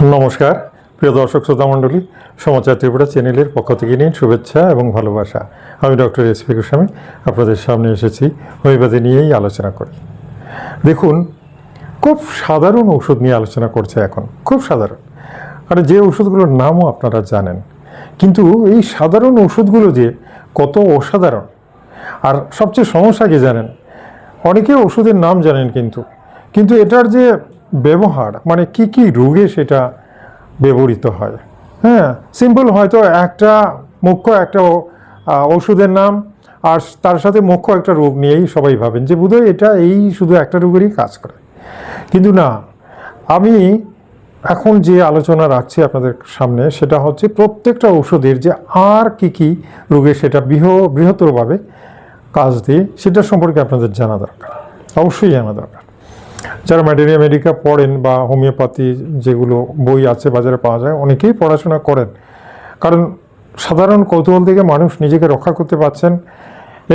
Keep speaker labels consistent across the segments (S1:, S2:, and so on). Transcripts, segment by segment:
S1: নমস্কার। প্রিয় দর্শক, শ্রোতা মণ্ডলী, সমাচার ত্রিপুরা চ্যানেলের পক্ষ থেকে নিন শুভেচ্ছা এবং ভালোবাসা। আমি ডক্টর এস পি গোস্বামী, আপনাদের সামনে এসেছি হোমিওপ্যাথি নিয়েই আলোচনা করি। দেখুন, খুব সাধারণ ওষুধ নিয়ে আলোচনা করছে এখন, খুব সাধারণ। আর যে ওষুধগুলোর নামও আপনারা জানেন, কিন্তু এই সাধারণ ওষুধগুলো যে কত অসাধারণ। আর সবচেয়ে সমস্যা কি জানেন? অনেকে ওষুধের নাম জানেন কিন্তু কিন্তু এটার যে ব্যবহার মানে কি কি রোগে সেটা ব্যবহৃত হয়? হ্যাঁ সিম্পল হয়তো একটা মুখ্য একটা ওষুধের নাম, আর তার সাথে মুখ্য একটা রোগ নিয়েই সবাই ভাবেন যে বোধহয় এটা এই শুধু একটা রোগেরই কাজ করে। কিন্তু না, আমি এখন যে আলোচনা রাখছি আপনাদের সামনে সেটা হচ্ছে প্রত্যেকটা ওষুধের যে আর কি কি রোগে সেটা বৃহ, বৃহত্তরভাবে কাজ দিয়ে সেটা সম্পর্কে আপনাদের জানা দরকার, অবশ্যই জানা দরকার। যারা ম্যাটেরিয়া মেডিকা পড়েন বা হোমিওপ্যাথি যেগুলো বই আছে, বাজারে পাওয়া যায়, অনেকেই পড়াশোনা করেন। কারণ সাধারণ কৌতূহল থেকে মানুষ নিজেকে রক্ষা করতে পারছেন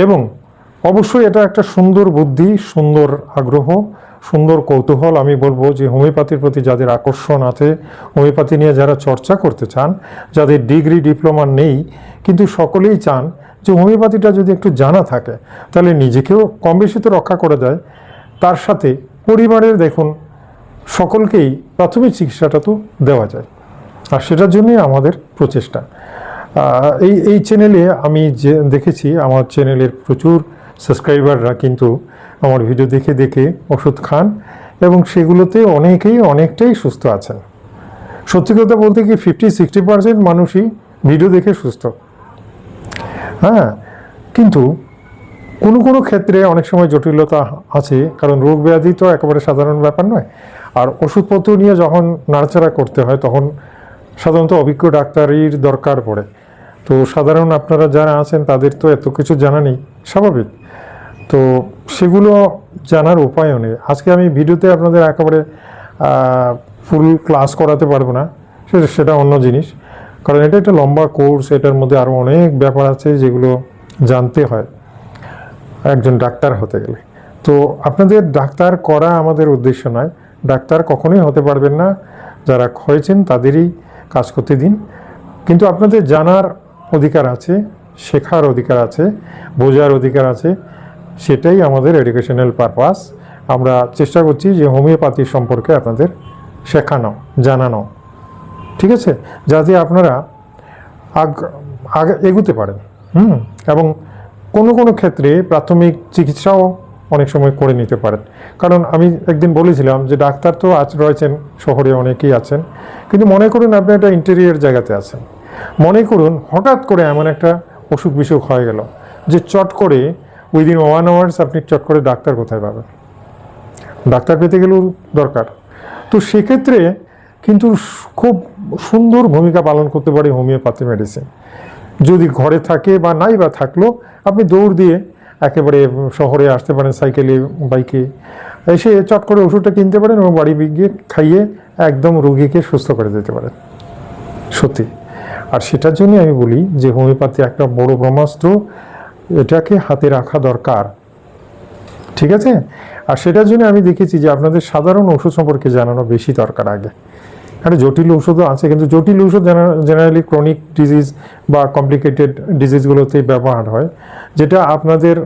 S1: এবং অবশ্যই এটা একটা সুন্দর বুদ্ধি, সুন্দর আগ্রহ, সুন্দর কৌতূহল। আমি বলব যে হোমিওপ্যাথির প্রতি যাদের আকর্ষণ আছে, হোমিওপ্যাথি নিয়ে যারা চর্চা করতে চান, যাদের ডিগ্রি, ডিপ্লোমা নেই, কিন্তু সকলেই চান যে হোমিওপ্যাথিটা যদি একটু জানা থাকে, তাহলে নিজেকেও কম বেশি তো রক্ষা করা যায় তার সাথে পরিবারের দেখুন, সকলকেই প্রাথমিক চিকিৎসাটা তো দেওয়া যায়। আর সেটার জন্যই আমাদের প্রচেষ্টা। এই এই চ্যানেলে আমি যে দেখেছি, আমার চ্যানেলের প্রচুর সাবস্ক্রাইবাররা কিন্তু আমার ভিডিও দেখে দেখে ওষুধ খান এবং সেগুলোতে অনেকেই অনেকটাই সুস্থ আছেন। সত্যি কথা বলতে কি ফিফটি সিক্সটি পার্সেন্ট মানুষই ভিডিও দেখে সুস্থ। হ্যাঁ কিন্তু কোনো কোনো ক্ষেত্রে অনেক সময় জটিলতা আছে, কারণ রোগ ব্যাধি তো একেবারে সাধারণ ব্যাপার নয়। আর ওষুধপত্র নিয়ে যখন নাড়াচাড়া করতে হয়, তখন সাধারণত অভিজ্ঞ ডাক্তারির দরকার পড়ে। তো সাধারণ আপনারা যারা আছেন, তাদের তো এত কিছু জানা নেই, স্বাভাবিক। তো সেগুলো জানার উপায়ও নেই। আজকে আমি ভিডিওতে আপনাদের একেবারে ফুল ক্লাস করাতে পারব না সেটা অন্য জিনিস। কারণ এটা একটা লম্বা কোর্স এটার মধ্যে আরও অনেক ব্যাপার আছে যেগুলো জানতে হয়। একজন ডাক্তার হতে গেলে। তো আপনাদের ডাক্তার করা আমাদের উদ্দেশ্য নয়। ডাক্তার কখনোই হতে পারবেন না। যারা হয়েছেন তাদেরই কাজ করতে দিন কিন্তু আপনাদের জানার অধিকার আছে, শেখার অধিকার আছে, বোঝার অধিকার আছে। সেটাই আমাদের এডুকেশনাল পারপাস আমরা চেষ্টা করছি যে হোমিওপ্যাথি সম্পর্কে আপনাদের শেখানো, জানানো। ঠিক আছে? যাতে আপনারা আগ, আগে এগুতে পারেন। হুম? এবং কোনো কোনো ক্ষেত্রে প্রাথমিক চিকিৎসাও অনেক সময় করে নিতে পারেন। কারণ আমি একদিন বলেছিলাম যে ডাক্তার তো আজ রয়েছেন, শহরে অনেকেই আছেন, কিন্তু মনে করুন আপনি একটা ইন্টেরিয়ার জায়গাতে আছেন। মনে করুন হঠাৎ করে এমন একটা অসুখ বিসুখ হয়ে গেল যে চট করে উইদিন ওয়ান আওয়ার্স আপনি চট করে ডাক্তার কোথায় পাবেন। ডাক্তার পেতে গেলেও দরকার। তো সেক্ষেত্রে কিন্তু খুব সুন্দর ভূমিকা পালন করতে পারে হোমিওপ্যাথি মেডিসিন যদি ঘরে থাকে বা নাই বা থাকল, আপনি দৌড় দিয়ে একেবারে শহরে আসতে পারেন, সাইকেলে, বাইকে। এসে চট করে ওষুধটা কিনতে পারেন এবং বাড়ি গিয়ে খাইয়ে একদম রোগীকে সুস্থ করে দিতে পারেন। সত্যি। আর সেটার জন্যই আমি বলি যে, হোমিওপ্যাথি একটা বড় ব্রহ্মাস্ত্র, এটাকে হাতে রাখা দরকার। ঠিক আছে? আর সেটার জন্য আমি দেখেছি যে, আপনাদের সাধারণ ওষুধ সম্পর্কে জানানো বেশি দরকার আগে। একটা জটিল ওষুধও আছে, কিন্তু জটিল ওষুধ জেনারেলি ক্রনিক ডিজিজ বা কমপ্লিকেটেড ডিজিজগুলোতে ব্যবহার হয়, যেটা আপনাদের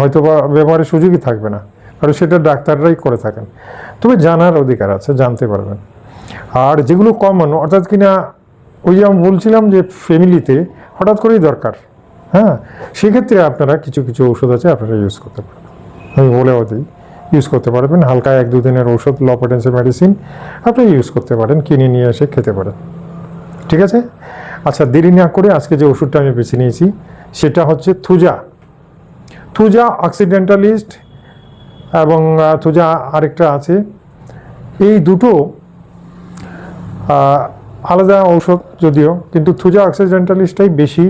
S1: হয়তো বা ব্যবহারের সুযোগই থাকবে না, কারণ সেটা ডাক্তাররাই করে থাকেন। তবে জানার অধিকার আছে, জানতে পারবেন। আর যেগুলো কমন অর্থাৎ কিনা ওই যে আমি বলছিলাম যে ফ্যামিলিতে হঠাৎ করেই দরকার হ্যাঁ? সেক্ষেত্রে আপনারা কিছু কিছু ওষুধ আছে আপনারা ইউজ করতে পারেন আমি বলেও দিই। ইউজ করতে পারবেন। হালকা এক দুদিনের ওষুধ ল পটেন্সি মেডিসিন আপনি ইউজ করতে পারেন, কিনে নিয়ে এসে খেতে পারেন। ঠিক আছে? আচ্ছা দেরি না করে আজকে যে ওষুধটা আমি বেছে নিয়েছি, সেটা হচ্ছে থুজা। থুজা অক্সিডেন্টালিস্ট এবং থুজা আরেকটা আছে। এই দুটো আলাদা ঔষধ যদিও, কিন্তু থুজা অক্সিডেন্টালিস্টটাই বেশি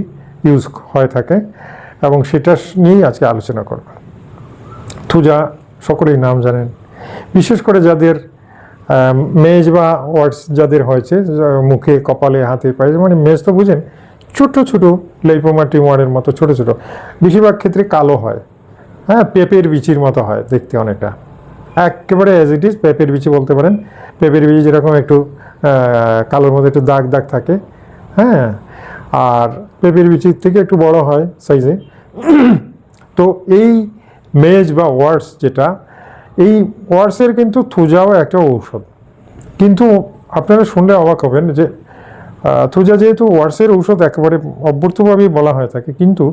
S1: ইউজ হয়ে থাকে এবং সেটা নিয়েই আজকে আলোচনা করব। থুজা সকলেই নাম জানেন। বিশেষ করে যাদের মেজ বা ওয়ার্ডস যাদের হয়েছে মুখে, কপালে, হাতে, পায়ে মানে মেজ তো বুঝেন, ছোট ছোট লাইপোমা টিউমারের মতো ছোট ছোট। বেশিরভাগ ক্ষেত্রে কালো হয়। হ্যাঁ পেঁপের বিচির মতো হয় দেখতে অনেকটা। একেবারে অ্যাজ ইট ইজ পেঁপের বিচি বলতে পারেন। পেঁপের বিচি যেরকম একটু কালোর মধ্যে একটু দাগ দাগ থাকে। হ্যাঁ আর পেঁপের বিচির থেকে একটু বড় হয় সাইজে তো এই মেজ বা ওয়ার্স যেটা, এই ওয়ার্সের কিন্তু থুজাও একটা ঔষধ। কিন্তু আপনারা শুনলে অবাক হবেন যে থুজা যেহেতু ওয়ার্সের ঔষধ একেবারে অভ্যর্থভাবেই বলা হয়ে থাকে, কিন্তু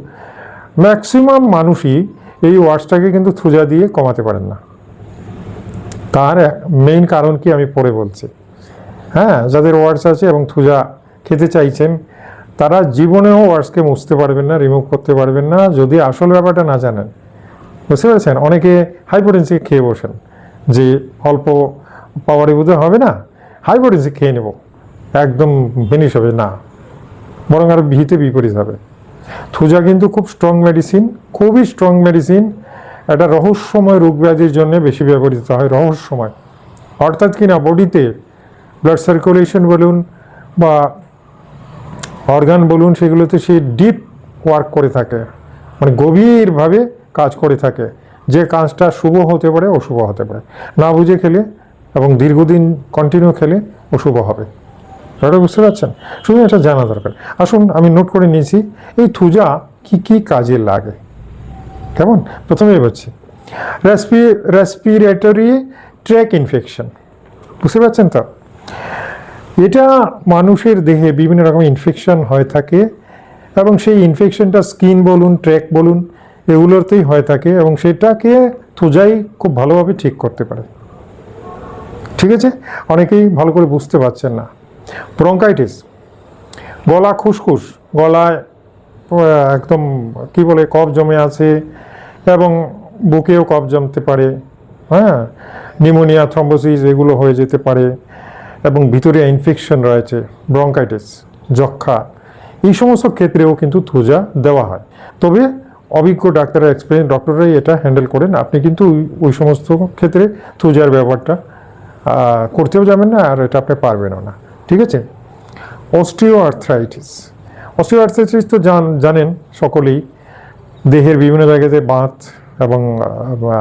S1: ম্যাক্সিমাম মানুষই এই ওয়ার্সটাকে কিন্তু থুজা দিয়ে কমাতে পারেন না। তার মেইন কারণ কি আমি পরে বলছি। হ্যাঁ যাদের ওয়ার্ডস আছে এবং থুজা খেতে চাইছেন, তারা জীবনেও ওয়ার্ডসকে মুছতে পারবেন না, রিমুভ করতে পারবেন না, যদি আসল ব্যাপারটা না জানেন। বুঝতে পেরেছেন? অনেকে হাইপোটেন্সি খেয়ে বসেন যে অল্প পাওয়ারে বোধহয় হবে না হাইপোটেন্সি খেয়ে নেব। একদম ফিনিশ হবে, না। বরং আর ভিতে বিপরীত হবে। থুজা কিন্তু খুব স্ট্রং মেডিসিন খুবই স্ট্রং মেডিসিন একটা রহস্যময় রোগ ব্যাধির জন্য বেশি ব্যবহৃত হয়, রহস্যময়। অর্থাৎ কিনা বডিতে ব্লাড সার্কুলেশন বলুন বা অর্গান বলুন, সেগুলোতে সে ডিপ ওয়ার্ক করে থাকে। মানে গভীরভাবে কাজ করে থাকে। যে কাজটা শুভ হতে পারে, অশুভ হতে পারে। না বুঝে খেলে এবং দীর্ঘদিন কন্টিনিউ খেলে অশুভ হবে। এটা বুঝতে পারছেন? শুধু এটা জানা দরকার। আসুন, আমি নোট করে নিয়েছি, এই থুজা কি কি কাজে লাগে? কেমন? প্রথমেই বলছি রেসপি রেসপিরেটরি ট্র্যাক ইনফেকশন বুঝতে পারছেন তো? এটা মানুষের দেহে বিভিন্ন রকম ইনফেকশন হয়ে থাকে এবং সেই ইনফেকশনটা স্কিন বলুন ট্র্যাক বলুন এগুলোতেই হয়ে থাকে এবং সেটাকে থুজাই খুব ভালোভাবে ঠিক করতে পারে। ঠিক আছে? অনেকেই ভালো করে বুঝতে পারছেন না। ব্রঙ্কাইটিস। গলা খুসখুস, গলায় একদম কি বলে, কফ জমে আছে এবং বুকেও কফ জমতে পারে হ্যাঁ? নিউমোনিয়া থ্রম্বোসিস এগুলো হয়ে যেতে পারে এবং ভিতরে ইনফেকশন রয়েছে, ব্রঙ্কাইটিস যক্ষা এই সমস্ত ক্ষেত্রেও কিন্তু থুজা দেওয়া হয়। তবে অভিজ্ঞ ডাক্তাররা এক্সপিরিয়েন্স ডক্টররাই এটা হ্যান্ডেল করেন। আপনি কিন্তু ওই- সমস্ত ক্ষেত্রে থুজার আহ, করতেও যাবেন না আর এটা আপনি পারবেনও না। ঠিক আছে? অস্টিও আর্থ্রাইটিস অস্টিও আর্থ্রাইটিস তো জান- জানেন সকলেই। দেহের বিভিন্ন জায়গাতে বাঁধ এবং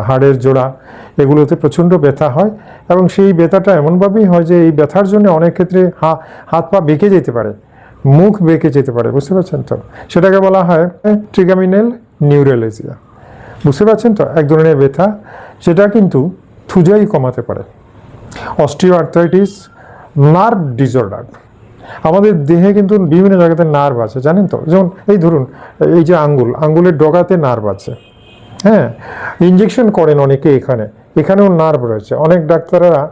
S1: হাড়ের জোড়া এগুলোতে প্রচণ্ড ব্যথা হয় এবং সেই ব্যথাটা এমনভাবেই হয় যে এই ব্যথার জন্য অনেক ক্ষেত্রে হা- হাত পা বেঁকে যেতে পারে মুখ বেঁকে যেতে পারে বুঝতে পারছেন তো? সেটাকে বলা হয় ট্রিগামিনাল নিউরোলজিয়া বুঝতে পারছেন তো? এক ধরনের ব্যথা সেটা কিন্তু থুজাই কমাতে পারে। Osteoarthritis nerve disorder. আমাদের দেহে কিন্তু বিভিন্ন জায়গাতে নার্ভ আছে, জানেন তো? যেমন এই ধরুন, এই যে আঙ্গুল আঙ্গুলের ডগাতে নার্ভ আছে। হ্যাঁ? ইঞ্জেকশন করেন অনেকে এখানে। এখানেও নার্ভ রয়েছে। অনেক ডাক্তাররা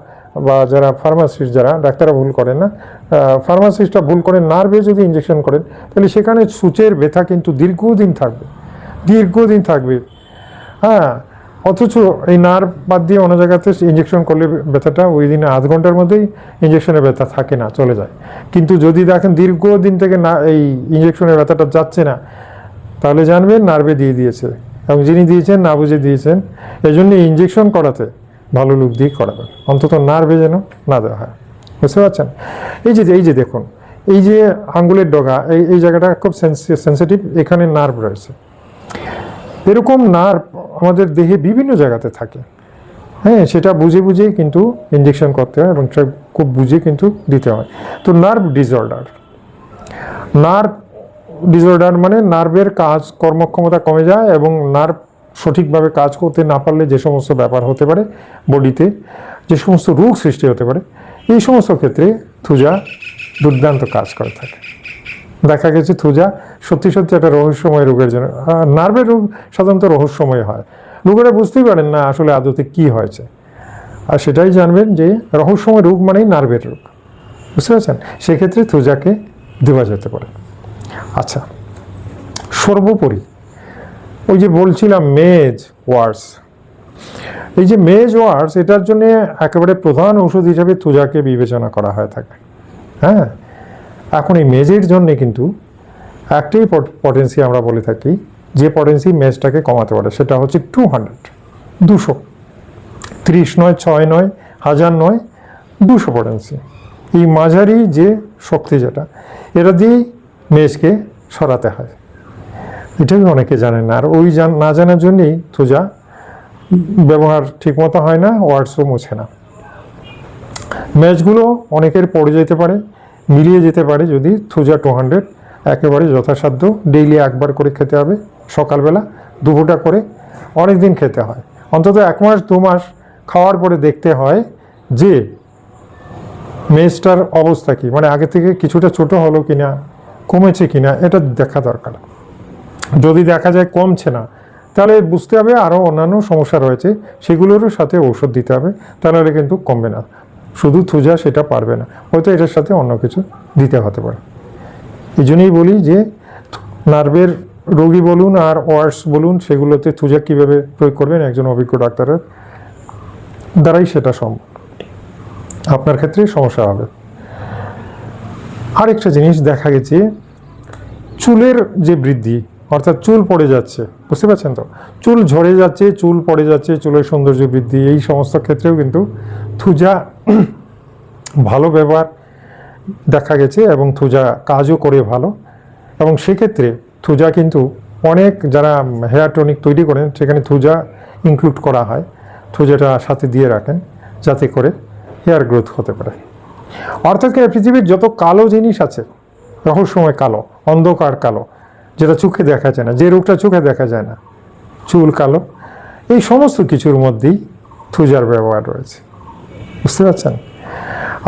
S1: বা যারা ফার্মাসিস্ট, যারা ডাক্তাররা ভুল করেন না ফার্মাসিস্টরা ভুল করেন নার্ভে যদি ইঞ্জেকশন করেন, তাহলে সেখানে সূচের ব্যথা কিন্তু দীর্ঘদিন থাকবে। দীর্ঘদিন থাকবে। হ্যাঁ অথচ এই নার্ভ বাদ দিয়ে অন্য জায়গাতে ইঞ্জেকশন করলে ব্যথাটা ওই দিনে আধ ঘণ্টার মধ্যেই ইঞ্জেকশনের ব্যথা থাকে না, চলে যায়। কিন্তু যদি দেখেন দীর্ঘদিন থেকে না, এই ইঞ্জেকশনের ব্যথাটা যাচ্ছে না, তাহলে জানবেন নার্ভে দিয়ে দিয়েছে। এবং যিনি দিয়েছেন না বুঝে দিয়েছেন এই জন্য ইঞ্জেকশন করাতে ভালো লোক দিয়ে করাবেন। অন্তত নার্ভে যেন না দেওয়া হয়। বুঝতে পারছেন? এই যে এই যে দেখুন, এই যে আঙ্গুলের ডগা, এই এই জায়গাটা খুব সেন্সিটিভ এখানে নার্ভ রয়েছে। এরকম নার্ভ আমাদের দেহে বিভিন্ন জায়গাতে থাকে। হ্যাঁ সেটা বুঝে বুঝে কিন্তু ইঞ্জেকশন করতে হয় এবং সেটা খুব বুঝে কিন্তু দিতে হয়। তো নার্ভ ডিসঅর্ডার নার্ভ ডিসঅর্ডার মানে নার্ভের কাজ, কর্মক্ষমতা কমে যায় এবং নার্ভ সঠিকভাবে কাজ করতে না পারলে যে সমস্ত ব্যাপার হতে পারে বডিতে, যে সমস্ত রোগ সৃষ্টি হতে পারে, এই সমস্ত ক্ষেত্রে থুজা দুর্দান্ত কাজ করে থাকে। দেখা গেছে থুজা। সত্যি সত্যি একটা রহস্যময় রোগের জন্য। নার্ভের রোগ সাধারণত রহস্যময় হয়। রোগীরা বুঝতেই পারেন না আসলে আদতে কি হয়েছে। আর সেটাই জানবেন যে রহস্যময় রোগ মানেই নার্ভের রোগ। বুঝতে পারছেন? সেক্ষেত্রে থুজাকে দেওয়া যেতে পারে। আচ্ছা সর্বোপরি ওই যে বলছিলাম মেজ ওয়ার্স। এই যে মেজ ওয়ার্স, এটার জন্য একেবারে প্রধান ওষুধ হিসাবে থুজাকে বিবেচনা করা হয়ে থাকে। হ্যাঁ? এখন এই মেজের জন্য কিন্তু একটাই পটেন্সি আমরা বলে থাকি, যে পটেন্সি মেজটাকে কমাতে পারে, সেটা হচ্ছে টু হান্ড্রেড দুশো। ত্রিশ নয়, ছয় নয়, হাজার নয়, দুশো পটেন্সি এই মাঝারি যে শক্তি যেটা, এটা দিয়েই মেজকে সরাতে হয়। এটাই অনেকে জানেন না। আর ওই জান- না জানার জন্যেই থুজা ব্যবহার ঠিকমতো হয় না ওয়ার্ডসও মোছে না। ম্যাচগুলো অনেকের পড়ে যেতে পারে মিলিয়ে যেতে পারে যদি থুজা টু হান্ড্রেড একেবারে যথাসাধ্য। ডেইলি একবার করে খেতে হবে, সকালবেলা দুপুরটা করে অনেক দিন খেতে হয়। অন্তত এক মাস, দু মাস খাওয়ার পরে দেখতে হয় যে মেজটার অবস্থা কি মানে আগে থেকে কিছুটা ছোট হলো কি না কমেছে কি না এটা দেখা দরকার। যদি দেখা যায় কমছে না, তাহলে বুঝতে হবে আরও অন্যান্য সমস্যা রয়েছে, সেগুলোরও সাথে ঔষধ দিতে হবে তাহলে কিন্তু কমবে না। শুধু থুজা সেটা পারবে না। হয়তো এটার সাথে অন্য কিছু দিতে হতে পারে। এই জন্যই বলি যে, নার্ভের রোগী বলুন আর ওয়ার্স বলুন, সেগুলোতে থুজা কীভাবে প্রয়োগ করবেন, একজন অভিজ্ঞ ডাক্তারের দ্বারাই সেটা সম্ভব। আপনার ক্ষেত্রে সমস্যা হবে। আরেকটা জিনিস দেখা গেছে, চুলের যে বৃদ্ধি, অর্থাৎ চুল পড়ে যাচ্ছে, বুঝতে পারছেন তো? চুল ঝরে যাচ্ছে, চুল পড়ে যাচ্ছে, চুলের সৌন্দর্য বৃদ্ধি, এই সমস্ত ক্ষেত্রেও কিন্তু থুজা ভালো ব্যবহার দেখা গেছে এবং থুজা কাজও করে ভালো। এবং সেক্ষেত্রে থুজা কিন্তু অনেক যারা হেয়ার টনিক তৈরি করেন, সেখানে থুজা ইনক্লুড করা হয়। থুজাটা সাথে দিয়ে রাখেন যাতে করে হেয়ার গ্রোথ হতে পারে। অর্থাৎ পৃথিবীর যত কালো জিনিস আছে, রহস্যময় কালো, অন্ধকার কালো, যেটা চোখে দেখা যায় না, যে রোগটা চোখে দেখা যায় না, চুল কালো, এই সমস্ত কিছুর মধ্যেই থুজার ব্যবহার রয়েছে। বুঝতে পারছেন?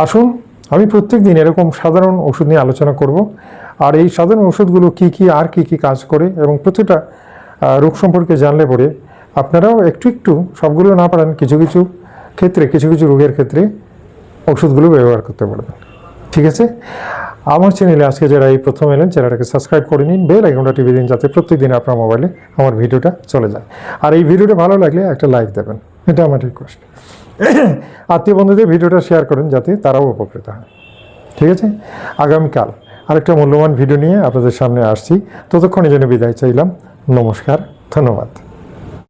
S1: আসুন, আমি প্রত্যেক দিন এরকম সাধারণ ওষুধ নিয়ে আলোচনা করব। আর এই সাধারণ ওষুধগুলো কি কি, আর কি কি কাজ করে এবং প্রতিটা রোগ সম্পর্কে জানলে পরে আপনারাও একটু একটু সবগুলো না পারেন, কিছু কিছু ক্ষেত্রে, কিছু কিছু রোগের ক্ষেত্রে ওষুধগুলো ব্যবহার করতে পারবেন। ঠিক আছে? আমার চ্যানেলে আজকে যারা এই প্রথম এলেন চ্যানেলটাকে সাবস্ক্রাইব করে নিন বেল আইকনটা টিভি দিন যাতে প্রত্যেকদিন আপনার মোবাইলে আমার ভিডিওটা চলে যায়। আর এই ভিডিওটা ভালো লাগলে একটা লাইক দেবেন। এটা আমার রিকোয়েস্ট আত্মীয় বন্ধুদের ভিডিওটা শেয়ার করুন যাতে তারাও উপকৃত হয়। ঠিক আছে? আগামীকাল আরেকটা মূল্যবান ভিডিও নিয়ে আপনাদের সামনে আসছি। ততক্ষণে যেন বিদায় চাইলাম। নমস্কার, ধন্যবাদ।